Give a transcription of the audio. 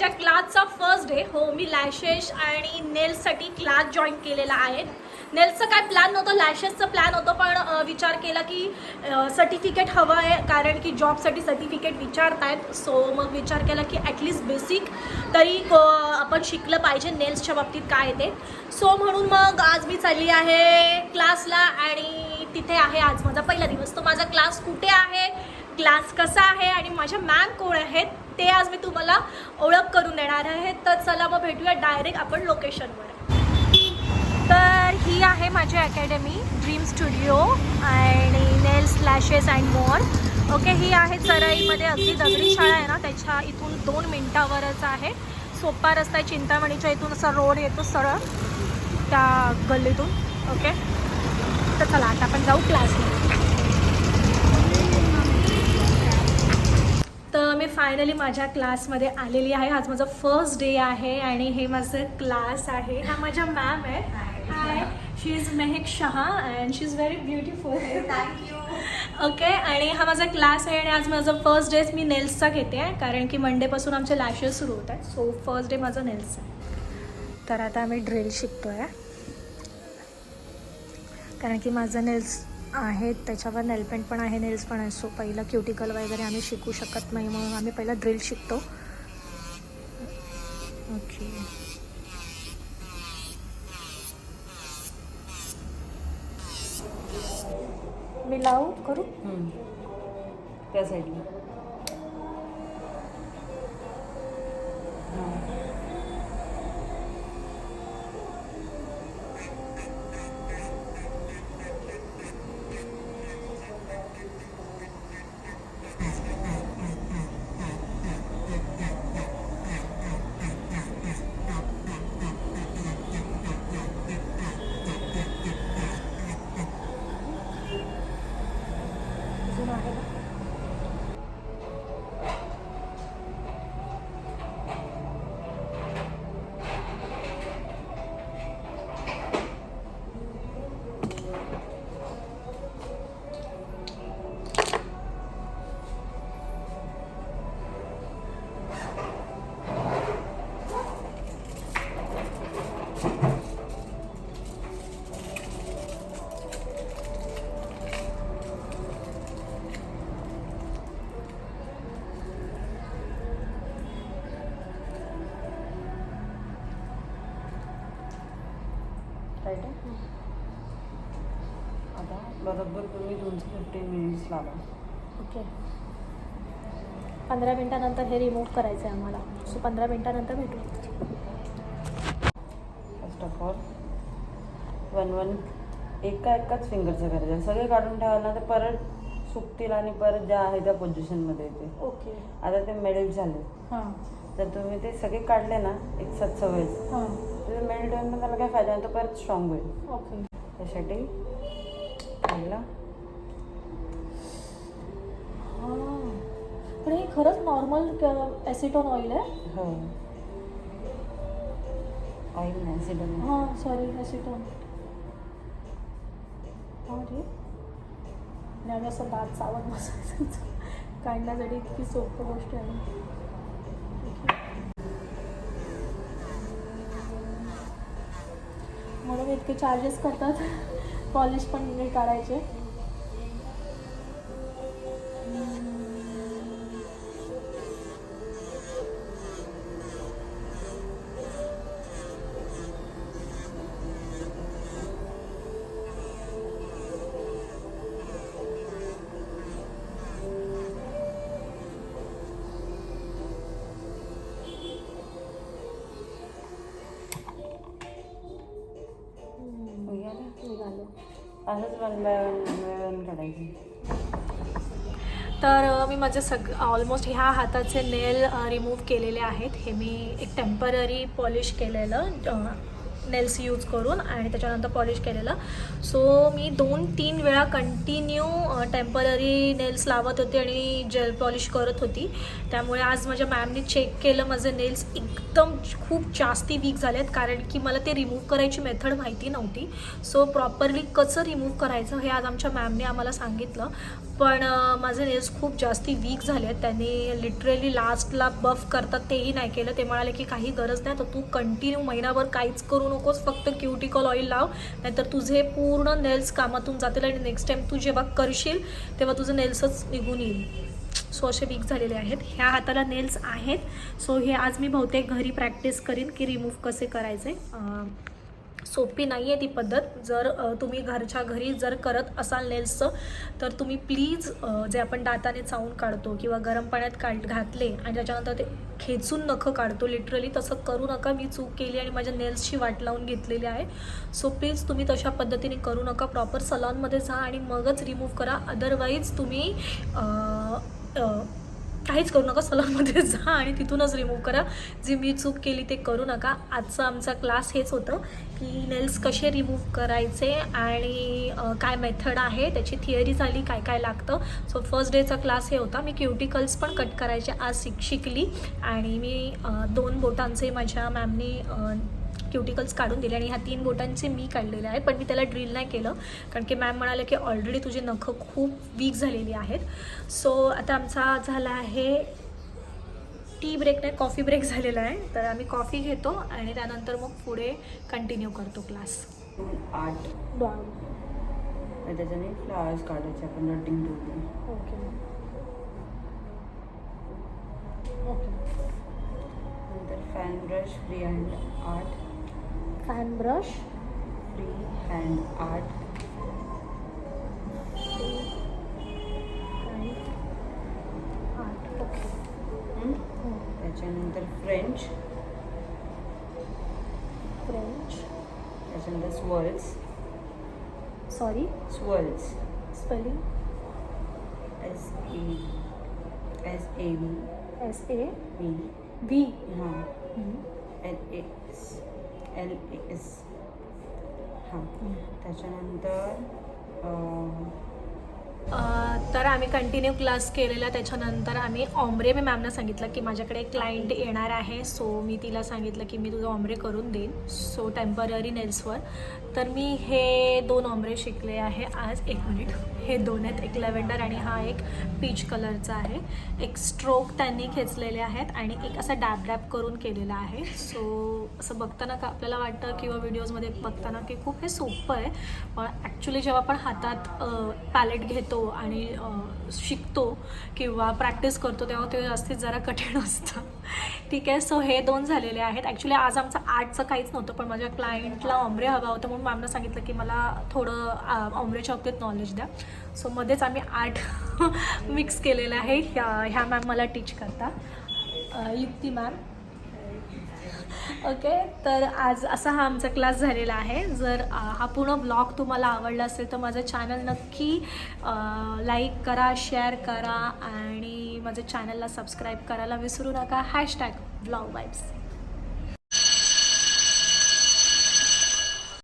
माझ्या क्लासचा first day हो मी लॅशेस आणि नेल्ससाठी क्लास जॉईन केलेला आहे. नेल्सचं काय प्लॅन नव्हतं लॅशेसचं प्लॅन होतं पण विचार केला की सर्टिफिकेट हवं आहे कारण की जॉबसाठी सर्टिफिकेट विचारतायत. सो मग विचार केला की ॲटलिस्ट बेसिक तरी क- आपण शिकलं पाहिजे नेल्सच्या बाबतीत काय येते ते. सो म्हणून मग आज मी चालली आहे क्लासला आणि तिथे आहे आज माझा पहिला दिवस. तो माझा क्लास कुठे आहे? क्लास कसा आहे आणि माझ्या मॅम कोण आहेत ते आज मी तुम्हाला ओळख करून देणार आहे. तर चला मग भेटूया डायरेक्ट आपण लोकेशनवर तर ही आहे माझी अकॅडमी ड्रीम स्टुडिओ आणि nails lashes and more okay ही आहे चराईमध्ये अगदी दगडी शाळा आहे ना त्याच्या इथून दोन मिनटावरच आहे. सोपा रस्ता आहे चिंतामणीच्या इथून असा रोड येतो सरळ त्या गल्लीतून. ओके तर चला आता आपण जाऊ क्लासमध्ये तर मी फायनली माझ्या क्लासमध्ये आलेली आहे. आज माझं फर्स्ट डे आहे आणि हे माझं क्लास आहे. हा माझ्या मॅम आहे. Hi she is Mehak Shah and she is very beautiful thank you okay आणि हा माझा क्लास आहे आणि आज माझा फर्स्ट डेच मी नेल्सचा घेते आहे कारण की मंडेपासून आमचे लॅशेस सुरू होत आहेत. सो फर्स्ट डे माझा नेल्सचा आहे. तर आता आम्ही ड्रिल शिकतो आहे कारण की माझं नेल्स आहेत. त्याच्यावर नेलपेंट पण आहे नेल्स पण आहे सो पहिलं क्युटिकल वगैरे आम्ही शिकू शकत नाही म्हणून आम्ही पहिलं ड्रिल शिकतो. ओके. मी लावू? करू? त्या साईडला आता बरोबर तुम्ही दोनशे फिफ्टीन मिनिट्स लावा. ओके. पंधरा मिनटानंतर हे रिमूव्ह करायचं आहे आम्हाला. सो पंधरा मिनटानंतर भेटू. First of all one one एका एकाच फिंगरचं करायचं आहे. सगळे काढून ठेवाल ना तर परत सुकतील आणि परत ज्या आहे त्या पोझिशनमध्ये येते ओके. आता ते मेल्ट झाले. हां. तर तुम्ही ते सगळे काढले ना एक सात सवयच हां. तर मेल्ट होऊन पण त्याला काय फायदा नाही तो परत स्ट्रॉंग होईल. ओके. त्यासाठी हां. पण हे खरंच नॉर्मल ॲसिटॉन ऑइल आहे? हो. ऑइल नाही सिडन हां सॉरी ॲसिटॉन हां? आणि आम्ही असं दात चावत बसायचं. काढण्यासाठी इतकी सोपं गोष्ट आहे. म्हणून इतके चार्जेस करतात. पॉलिश पण नीट काढायचे. निघालो असंच one by one by one तर मी माझे सग ऑलमोस्ट ह्या हाताचे नेल रिमूव्ह केलेले आहेत. हे मी एक टेंपररी पॉलिश केलेलं नेल्स यूज करून आणि त्याच्यानंतर पॉलिश केलेलं. सो मी दोन तीन वेळा कंटिन्यू टेंपररी नेल्स लावत होते आणि जेल पॉलिश करत होती. त्यामुळे आज माझ्या मॅमने चेक केलं माझे नेल्स एकदम खूप जास्ती वीक झाले आहेत कारण की मला ते रिमूव्ह करायची मेथड माहिती नव्हती. सो प्रॉपरली कसं रिमूव्ह करायचं हे आज आमच्या मॅमने आम्हाला सांगितलं. पण माझे नेल्स खूप जास्ती वीक झाले आहेत त्यांनी लिटरली लास्टला बफ करतात तेही नाही केलं. ते म्हणाले की काही गरज नाही तर तू कंटिन्यू महिनाभर काहीच करू नको. नकोस फक्त क्युटिकल ऑइल लाव. नाहीतर तुझे पूर्ण नेल्स कामातून जातील आणि नेक्स्ट टाईम तू जेव्हा करशील तेव्हा तुझं नेल्सच निघून येईल. सो असे वीक झालेले आहेत. ह्या हाताला नेल्स आहेत. सो हे आज मी बहुतेक घरी प्रॅक्टिस करीन की रिमूव्ह कसे करायचे. सोपी नाही आहे ती पद्धत. जर तुम्ही घरच्या घरी जर करत असाल नेल्सचं तर तुम्ही प्लीज जे आपण दाताने चावून काढतो किंवा गरम पाण्यात काढ घातले आणि त्याच्यानंतर ते खेचून नखं काढतो. लिटरली तसं करू नका. मी चूक केली आणि माझ्या नेल्सची वाट लावून घेतलेली आहे. सो प्लीज तुम्ही तशा पद्धतीने करू नका. प्रॉपर सलॉनमध्ये जा आणि मगच रिमूव्ह करा. अदरवाईज तुम्ही आ, आ, काहीच करू नका सलॉनमध्ये जा आणि तिथूनच रिमूव्ह करा. जी मी चूक केली ते करू नका. आजचा आमचा क्लास हेच होतं की नेल्स कसे रिमूव्ह करायचे आणि काय मेथड आहे त्याची थिअरी झाली काय काय लागतं. सो फर्स्ट डेचा क्लास हे होता. मी क्युटिकल्स पण कट करायचे. आज शिक शिकली आणि मी दोन बोटांचे माझ्या मॅमनी क्युटिकल्स काढून दिले आणि ह्या तीन बोटांचे मी काढलेले आहेत पण मी त्याला ड्रिल नाही केलं. कारण की मॅम म्हणाले की ऑलरेडी तुझी नखं खूप वीक झालेली आहेत. सो आता आमचा झाला आहे टी ब्रेक नाही कॉफी ब्रेक झालेला आहे. तर आम्ही कॉफी घेतो आणि त्यानंतर मग पुढे कंटिन्यू करतो क्लास आठ. त्याच्याने फ्लावर्स काढायचे आपण टूलने ओके ओके नंतर फॅन ब्रश फ्री हँड आठ फॅन ब्रश फ्री हँड हं? त्याच्यानंतर फ्रेंच फ्रेंच त्याच्यानंतर swirls sorry swirls spelling S A S A V S A V V हां. L A S L A S हां त्याच्यानंतर तर आम्ही कंटिन्यू क्लास केलेला. त्याच्यानंतर आम्ही ऑम्ब्रे मी मॅमना सांगितलं की माझ्याकडे एक क्लायंट येणार आहे. सो मी तिला सांगितलं की मी तुझं ऑम्ब्रे करून देईन. सो टेंपररी नेल्सवर तर मी हे दोन ऑम्ब्रे शिकले आहे आज. एक मिनिट हे दोन आहेत एक लॅव्हेंडर आणि हा एक पीच कलरचा आहे. एक स्ट्रोक त्यांनी खेचलेले आहेत आणि एक असा डॅब डॅब करून केलेला आहे. सो असं बघताना का आपल्याला वाटतं किंवा व्हिडिओजमध्ये बघताना की खूप हे सोपं आहे पण ॲक्च्युली जेव्हा आपण हातात पॅलेट घेतो आणि शिकतो किंवा प्रॅक्टिस करतो तेव्हा ते जास्तीत जरा कठीण असतं. ठीक आहे सो हे दोन झालेले आहेत. ॲक्च्युली आज आमचं आर्टचं काहीच नव्हतं पण माझ्या क्लायंटला ऑमरे हवा होता म्हणून मॅमनं सांगितलं की मला थोडं ऑमरेच्या बाबतीत नॉलेज द्या. सो मध्येच आम्ही आर्ट मिक्स केलेलं आहे. ह्या ह्या मॅम मला टीच करता. युक्ती मॅम ओके तर आज असा हा आमचा क्लास झालेला आहे. जर हा पूर्ण ब्लॉग तुम्हाला आवडला असेल तर माझं चॅनल नक्की लाईक करा शेअर करा आणि माझ्या चॅनलला सबस्क्राईब करायला विसरू नका. Hashtag blog vibes